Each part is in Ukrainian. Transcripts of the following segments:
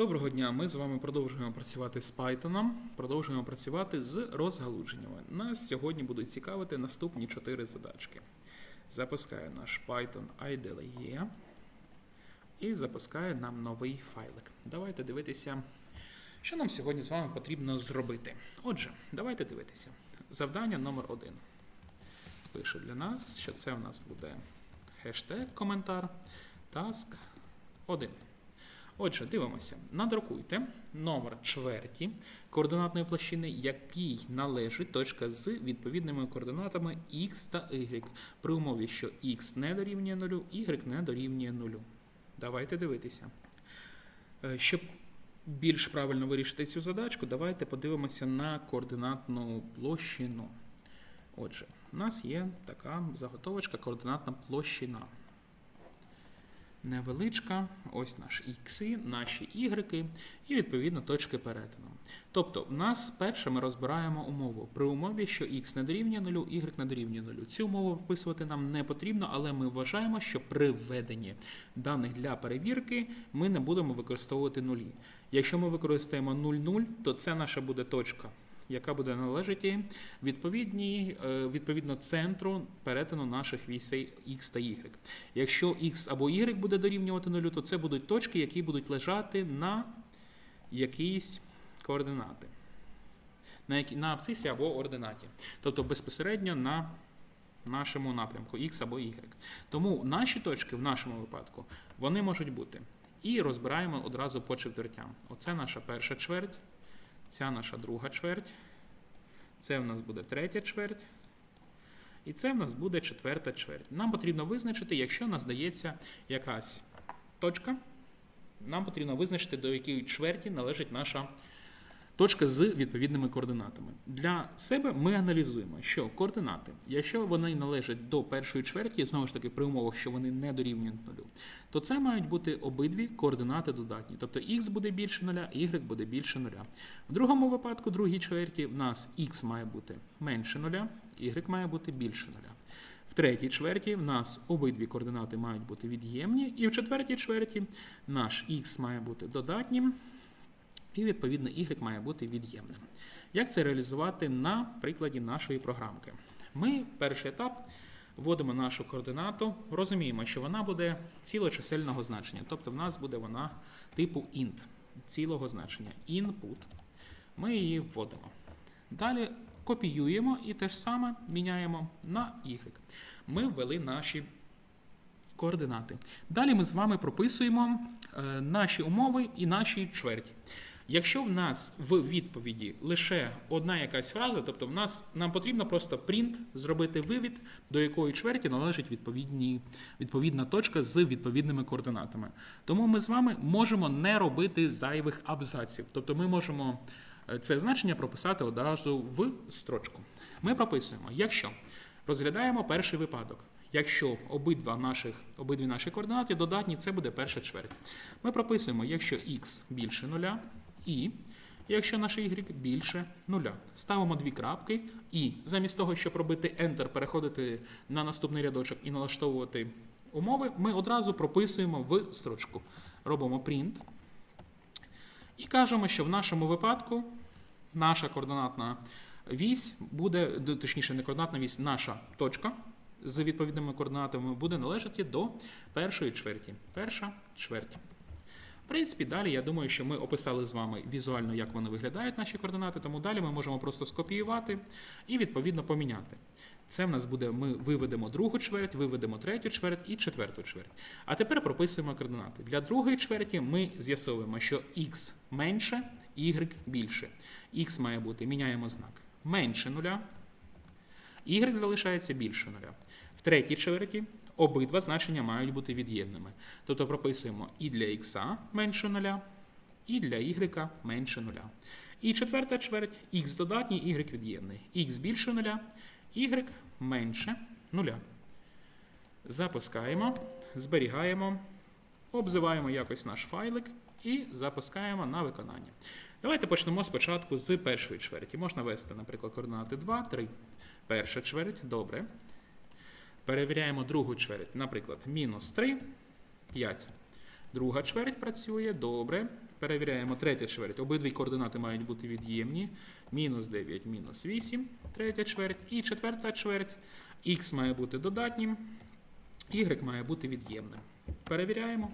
Доброго дня! Ми з вами продовжуємо працювати з Python, продовжуємо працювати з розгалудженнями. Нас сьогодні будуть цікавити наступні чотири задачки. Запускаю наш Python IDLE і запускає нам новий файлик. Давайте дивитися, що нам сьогодні з вами потрібно зробити. Отже, давайте дивитися. Завдання номер один. Пишу для нас, що це у нас буде хештег коментар task 1. Отже, дивимося. Надрукуйте номер чверті координатної площини, який належить точка з відповідними координатами x та y, при умові, що x не дорівнює 0, y не дорівнює 0. Давайте дивитися. Е, Щоб більш правильно вирішити цю задачку, давайте подивимося на координатну площину. Отже, у нас є така заготовочка координатна площина невеличка, ось наші ікси, наші ігреки і відповідно точки перетину. Тобто, в нас перше ми розбираємо умову при умові, що x не дорівнює 0, y не дорівнює 0. Цю умову вписувати нам не потрібно, але ми вважаємо, що при введенні даних для перевірки ми не будемо використовувати нулі. Якщо ми використаємо 0,0, то це наша буде точка яка буде належати відповідній, е, відповідно центру перетину наших вісей X та Y. Якщо X або Y буде дорівнювати нулю, то це будуть точки, які будуть лежати на якійсь координати. На, які, на абсцисі або ординаті. Тобто безпосередньо на нашому напрямку X або Y. Тому наші точки в нашому випадку вони можуть бути. І розбираємо одразу по четвертям. Оце наша перша чверть. Ця наша друга чверть. Це в нас буде третя чверть. І це в нас буде четверта чверть. Нам потрібно визначити, якщо нас дається якась точка, нам потрібно визначити, до якої чверті належить наша точка з відповідними координатами. Для себе ми аналізуємо, що координати, якщо вони належать до першої чверті, знову ж таки, при умовах, що вони не дорівнюють нулю, то це мають бути обидві координати додатні. Тобто x буде більше нуля, y буде більше нуля. В другому випадку, другій чверті, в нас x має бути менше нуля, y має бути більше нуля. В третій чверті в нас обидві координати мають бути від'ємні, і в четвертій чверті наш x має бути додатнім, і, відповідно, y має бути від'ємним. Як це реалізувати на прикладі нашої програмки? Ми перший етап вводимо нашу координату, розуміємо, що вона буде цілочисельного значення, тобто в нас буде вона типу int, цілого значення, input. Ми її вводимо. Далі копіюємо і те ж саме міняємо на y. Ми ввели наші координати. Далі ми з вами прописуємо е, наші умови і наші чверті. Якщо в нас в відповіді лише одна якась фраза, тобто в нас нам потрібно просто print зробити вивід, до якої чверті належить відповідні, відповідна точка з відповідними координатами. Тому ми з вами можемо не робити зайвих абзаців. Тобто ми можемо е, це значення прописати одразу в строчку. Ми прописуємо, якщо розглядаємо перший випадок. Якщо обидва наших, обидві наші координати додатні, це буде перша чверть. Ми прописуємо, якщо x більше нуля, і якщо наш y більше нуля. Ставимо дві крапки, і замість того, щоб робити Enter, переходити на наступний рядочок і налаштовувати умови, ми одразу прописуємо в строчку. Робимо print. І кажемо, що в нашому випадку наша координатна вісь буде, точніше, не координатна вісь, наша точка з відповідними координатами буде належати до першої чверті. Перша чверть. Принципі, далі я думаю, що ми описали з вами візуально, як вони виглядають, наші координати, тому далі ми можемо просто скопіювати і відповідно поміняти. Це в нас буде, ми виведемо другу чверть, виведемо третю чверть і четверту чверть. А тепер прописуємо координати. Для другої чверті ми з'ясовуємо, що x менше, y більше. x має бути, міняємо знак, менше нуля, y залишається більше нуля. В третій чверті обидва значення мають бути від'ємними. Тобто прописуємо і для х менше нуля, і для y менше нуля. І четверта чверть х додатній, y від'ємний. х більше нуля, y менше нуля. Запускаємо, зберігаємо, обзиваємо якось наш файлик і запускаємо на виконання. Давайте почнемо спочатку з першої чверті. Можна ввести, наприклад, координати 2, 3. Перша чверть, добре. Перевіряємо другу чверть, наприклад, мінус 3, 5. Друга чверть працює, добре. Перевіряємо третя чверть. Обидві координати мають бути від'ємні. Мінус 9, мінус 8, третя чверть. І четверта чверть. Х має бути додатнім, y має бути від'ємним. Перевіряємо.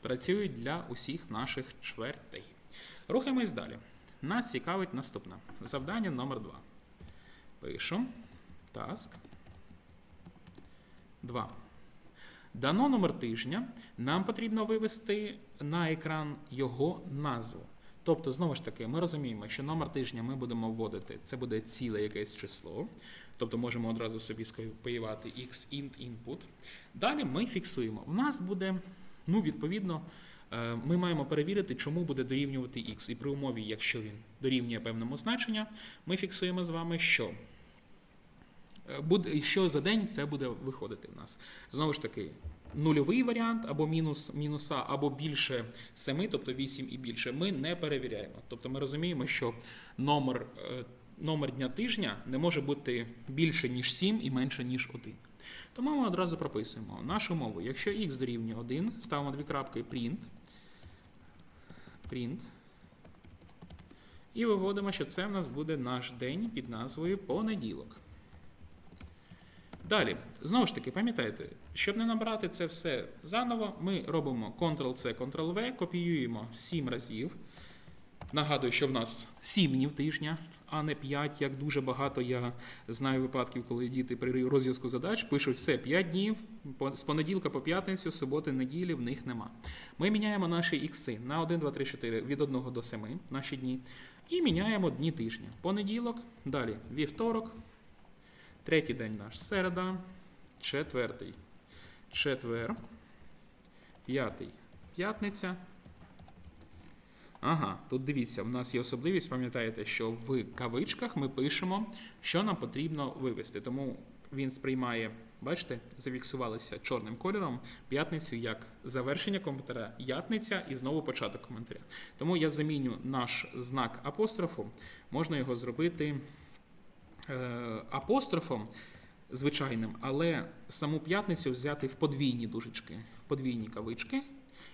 Працюють для усіх наших чвертей. Рухаємось далі. Нас цікавить наступне. Завдання номер 2. Пишу. Task. 2. Дано номер тижня. Нам потрібно вивести на екран його назву. Тобто, знову ж таки, ми розуміємо, що номер тижня ми будемо вводити, це буде ціле якесь число. Тобто можемо одразу собі скопіювати xint input. Далі ми фіксуємо. У нас буде, ну, відповідно, е, ми маємо перевірити, чому буде дорівнювати x. І при умові, якщо він дорівнює певному значенню, ми фіксуємо з вами, що буде, що за день це буде виходити в нас. Знову ж таки, нульовий варіант або мінус мінуса, або більше 7, тобто 8 і більше, ми не перевіряємо. Тобто ми розуміємо, що номер, е, номер дня тижня не може бути більше, ніж 7 і менше, ніж 1. Тому ми одразу прописуємо нашу мову. Якщо x дорівнює 1, ставимо дві крапки print. Print. І виводимо, що це в нас буде наш день під назвою понеділок. Далі, знову ж таки, пам'ятайте, щоб не набрати це все заново, ми робимо Ctrl-C, Ctrl-V, копіюємо 7 разів. Нагадую, що в нас 7 днів тижня, а не 5, як дуже багато я знаю випадків, коли діти при розв'язку задач пишуть все 5 днів, з понеділка по п'ятницю, суботи, неділі в них нема. Ми міняємо наші ікси на 1, 2, 3, 4 від 1 до 7 наші дні. І міняємо дні тижня. Понеділок, далі вівторок, Третій день наш середа, четвертий, четвер, п'ятий, п'ятниця. Ага, тут дивіться, в нас є особливість, пам'ятаєте, що в кавичках ми пишемо, що нам потрібно вивести. Тому він сприймає, бачите, зафіксувалися чорним кольором п'ятницю як завершення коментаря, ятниця і знову початок коментаря. Тому я заміню наш знак апострофу, можна його зробити апострофом звичайним, але саму п'ятницю взяти в подвійні дужечки, в подвійні кавички,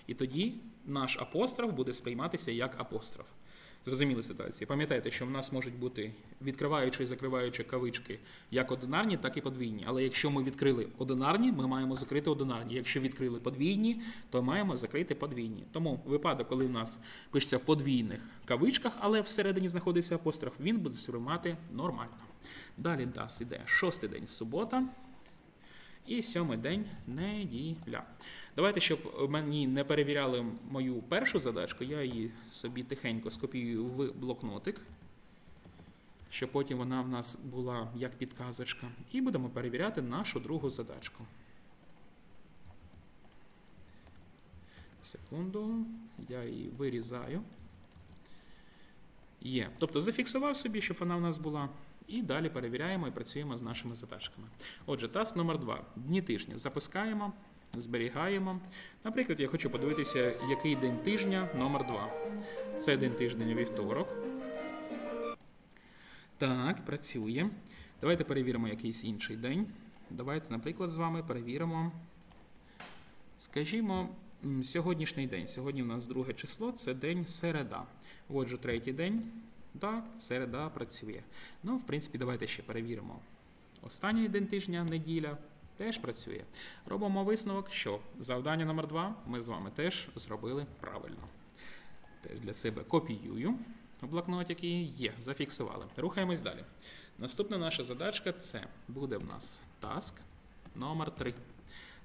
і тоді наш апостроф буде сприйматися як апостроф. Зрозуміли ситуацію. Пам'ятайте, що в нас можуть бути відкриваючи і закриваючи кавички як одинарні, так і подвійні. Але якщо ми відкрили одинарні, ми маємо закрити одинарні. Якщо відкрили подвійні, то маємо закрити подвійні. Тому випадок, коли в нас пишеться в подвійних кавичках, але всередині знаходиться апостроф, він буде сприймати нормально. Далі нас іде шостий день субота. І сьомий день неділя. Давайте, щоб мені не перевіряли мою першу задачку, я її собі тихенько скопіюю в блокнотик, щоб потім вона в нас була як підказочка. І будемо перевіряти нашу другу задачку. Секунду, я її вирізаю. Є. Тобто зафіксував собі, щоб вона в нас була. І далі перевіряємо і працюємо з нашими задачками. Отже, таsk номер 2. Дні тижня. Запускаємо, зберігаємо. Наприклад, я хочу подивитися, який день тижня номер 2. Це день тижня вівторок. Так, працює. Давайте перевіримо якийсь інший день. Давайте, наприклад, з вами перевіримо. Скажімо, сьогоднішній день. Сьогодні в нас друге число, це день середа. Отже, третій день. Так, середа працює. Ну, в принципі, давайте ще перевіримо. Останній день тижня, неділя, теж працює. Робимо висновок, що завдання номер 2 ми з вами теж зробили правильно. Теж для себе копіюю в блокнотик і є, зафіксували. Рухаємось далі. Наступна наша задачка це буде в нас task номер 3.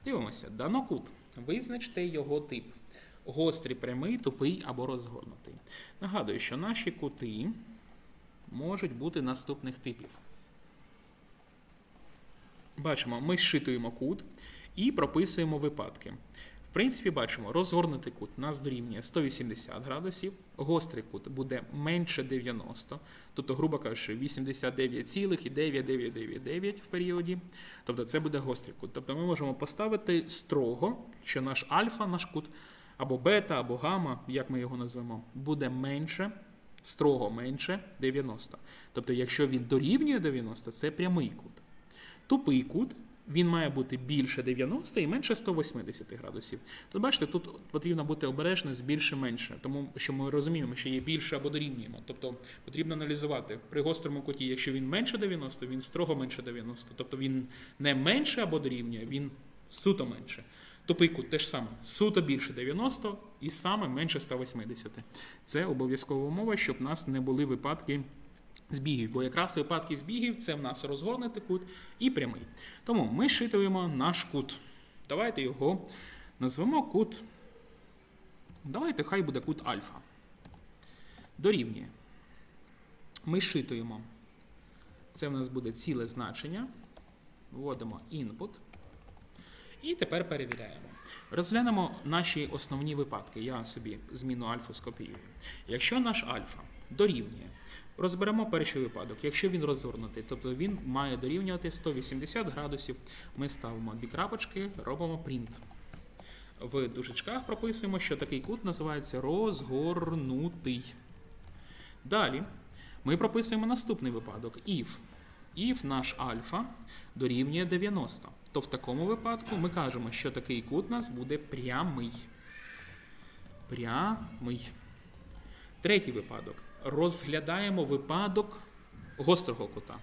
Дивимося, дано кут. Визначте його тип. Гострий, прямий, тупий або розгорнутий. Нагадую, що наші кути можуть бути наступних типів. Бачимо, ми зшитуємо кут і прописуємо випадки. В принципі, бачимо, розгорнутий кут нас дорівнює 180 градусів, гострий кут буде менше 90, тобто, грубо кажучи, 89,9999 в періоді. Тобто це буде гострий кут. Тобто ми можемо поставити строго, що наш альфа, наш кут, або бета, або гамма, як ми його назвемо, буде менше, строго менше 90. Тобто, якщо він дорівнює 90, це прямий кут. Тупий кут він має бути більше 90 і менше 180 градусів. Тут бачите, тут потрібно бути обережним з більше менше, тому що ми розуміємо, що є більше або дорівнюємо. Тобто потрібно аналізувати при гострому куті, якщо він менше 90, він строго менше 90. Тобто він не менше або дорівнює, він суто менше. Тупий кут теж саме. Суто більше 90 і саме менше 180. Це обов'язкова умова, щоб в нас не були випадки збігів, бо якраз випадки збігів це в нас розгорнутий кут і прямий. Тому ми щитуємо наш кут. Давайте його назвемо кут. Давайте хай буде кут альфа. Дорівнює. Ми щитуємо. Це в нас буде ціле значення. Вводимо input. І тепер перевіряємо. Розглянемо наші основні випадки. Я собі зміну альфа скопіюю. Якщо наш альфа дорівнює, розберемо перший випадок. Якщо він розгорнутий, тобто він має дорівнювати 180 градусів, ми ставимо дві крапочки, робимо print. В дужечках прописуємо, що такий кут називається розгорнутий. Далі ми прописуємо наступний випадок. If. If наш альфа дорівнює 90, то в такому випадку ми кажемо, що такий кут у нас буде прямий. Прямий. Третій випадок. Розглядаємо випадок гострого кута.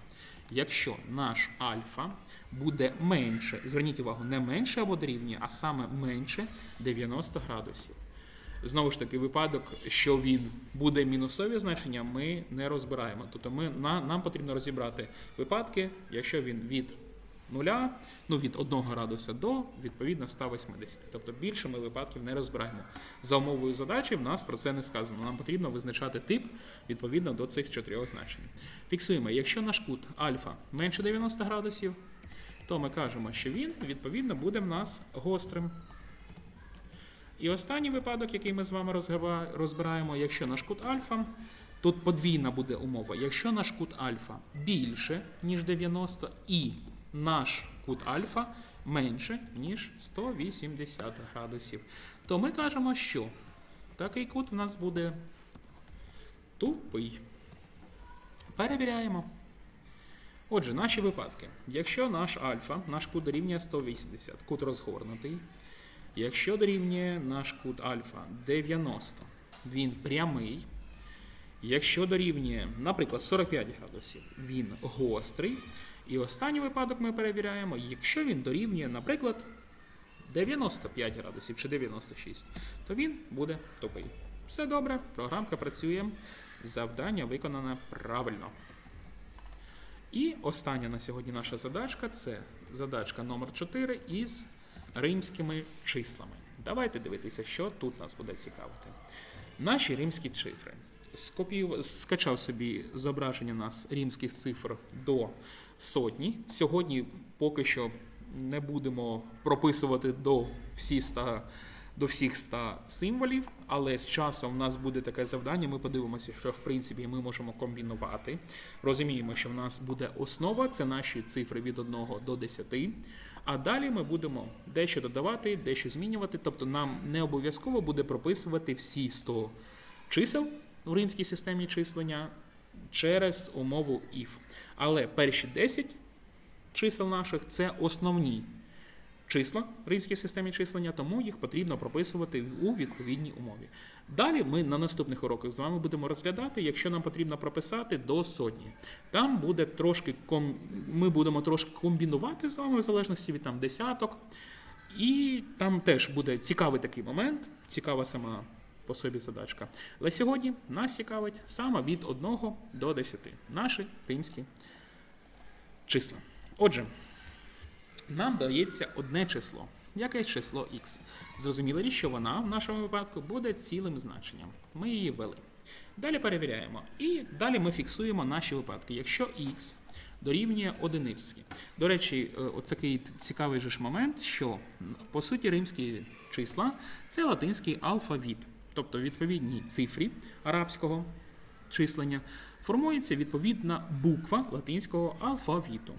Якщо наш альфа буде менше, зверніть увагу, не менше або дорівнює, а саме менше 90 градусів. Знову ж таки, випадок, що він буде мінусові значення, ми не розбираємо. Тобто ми, на, нам потрібно розібрати випадки, якщо він від нуля, ну від 1 градуса до відповідно 180. Тобто більше ми випадків не розбираємо. За умовою задачі в нас про це не сказано. Нам потрібно визначати тип відповідно до цих чотирьох значень. Фіксуємо, якщо наш кут альфа менше 90 градусів, то ми кажемо, що він відповідно буде в нас гострим. І останній випадок, який ми з вами розбираємо, якщо наш кут альфа, тут подвійна буде умова. Якщо наш кут альфа більше, ніж 90, і наш кут альфа менше, ніж 180 градусів, то ми кажемо, що такий кут в нас буде тупий. Перевіряємо. Отже, наші випадки. Якщо наш альфа, наш кут дорівнює 180, кут розгорнутий. Якщо дорівнює наш кут альфа 90, він прямий. Якщо дорівнює, наприклад, 45 градусів, він гострий. І останній випадок ми перевіряємо, якщо він дорівнює, наприклад, 95 градусів чи 96, то він буде тупий. Все добре, програмка працює. Завдання виконане правильно. І остання на сьогодні наша задачка це задачка номер 4 із римськими числами. Давайте дивитися, що тут нас буде цікавити. Наші римські цифри. Скопію... Скачав собі зображення нас римських цифр до сотні. Сьогодні поки що не будемо прописувати до всі ста до всіх 100 символів, але з часом в нас буде таке завдання. Ми подивимося, що в принципі ми можемо комбінувати. Розуміємо, що в нас буде основа, це наші цифри від 1 до 10. А далі ми будемо дещо додавати, дещо змінювати. Тобто нам не обов'язково буде прописувати всі 100 чисел в римській системі числення через умову if. Але перші 10 чисел наших це основні числа в римській системі числення, тому їх потрібно прописувати у відповідній умові. Далі ми на наступних уроках з вами будемо розглядати, якщо нам потрібно прописати до сотні. Там буде трошки ком... ми будемо трошки комбінувати з вами в залежності від там десяток. І там теж буде цікавий такий момент, цікава сама по собі задачка. Але сьогодні нас цікавить саме від 1 до 10. Наші римські числа. Отже. Нам дається одне число. Яке число x? Зрозуміло що вона в нашому випадку буде цілим значенням. Ми її ввели. Далі перевіряємо. І далі ми фіксуємо наші випадки. Якщо x дорівнює одиниці. До речі, е, такий цікавий же ж момент, що по суті римські числа це латинський алфавіт. Тобто відповідній цифрі арабського числення формується відповідна буква латинського алфавіту.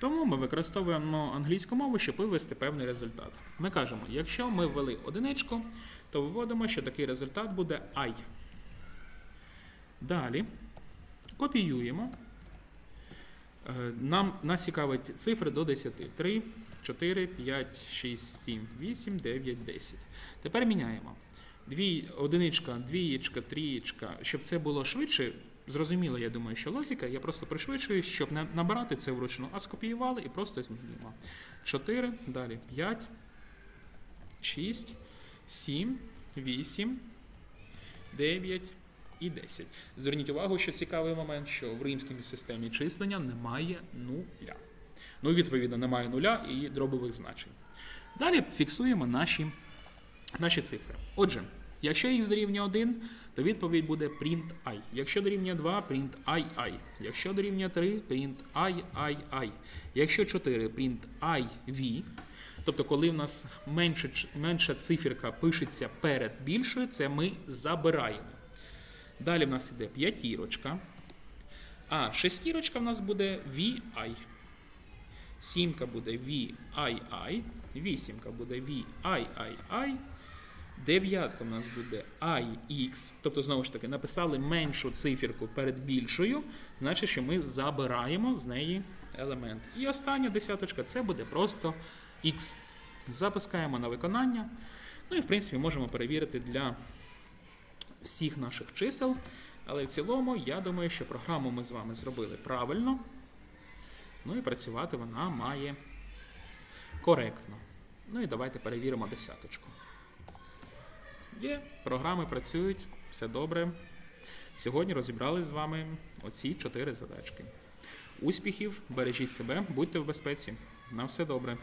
Тому ми використовуємо англійську мову, щоб вивести певний результат. Ми кажемо, якщо ми ввели одиничку, то виводимо, що такий результат буде I. Далі копіюємо, Е, Нам нас цікавить цифри до 10. 3, 4, 5, 6, 7, 8, 9, 10. Тепер міняємо. Дві, одиничка, двієчка, трієчка. Щоб це було швидше, зрозуміло, я думаю, що логіка. Я просто пришвидшую, щоб не набирати це вручну, а скопіювали і просто змінюємо. 4, далі 5, 6, 7, 8, 9 і 10. Зверніть увагу, що цікавий момент, що в римській системі числення немає нуля. Ну, відповідно, немає нуля і дробових значень. Далі фіксуємо наші, наші цифри. Отже, якщо їх дорівнює 1, то відповідь буде print i. Якщо дорівнює 2, print i, i. Якщо дорівнює 3, print i. Якщо 4, print i, v. Тобто, коли в нас менше, менша циферка пишеться перед більшою, це ми забираємо. Далі в нас іде п'ятірочка. А шестірочка в нас буде VI. Сімка буде VII. Вісімка буде VIII. Дев'ятка в нас буде IX. Тобто, знову ж таки, написали меншу циферку перед більшою, значить, що ми забираємо з неї елемент. І остання десяточка це буде просто X. Запускаємо на виконання. Ну і в принципі можемо перевірити для всіх наших чисел. Але в цілому, я думаю, що програму ми з вами зробили правильно. Ну і працювати вона має коректно. Ну і давайте перевіримо десяточку. Є, програми працюють, все добре. Сьогодні розібрали з вами оці чотири задачки. Успіхів, бережіть себе, будьте в безпеці. На все добре.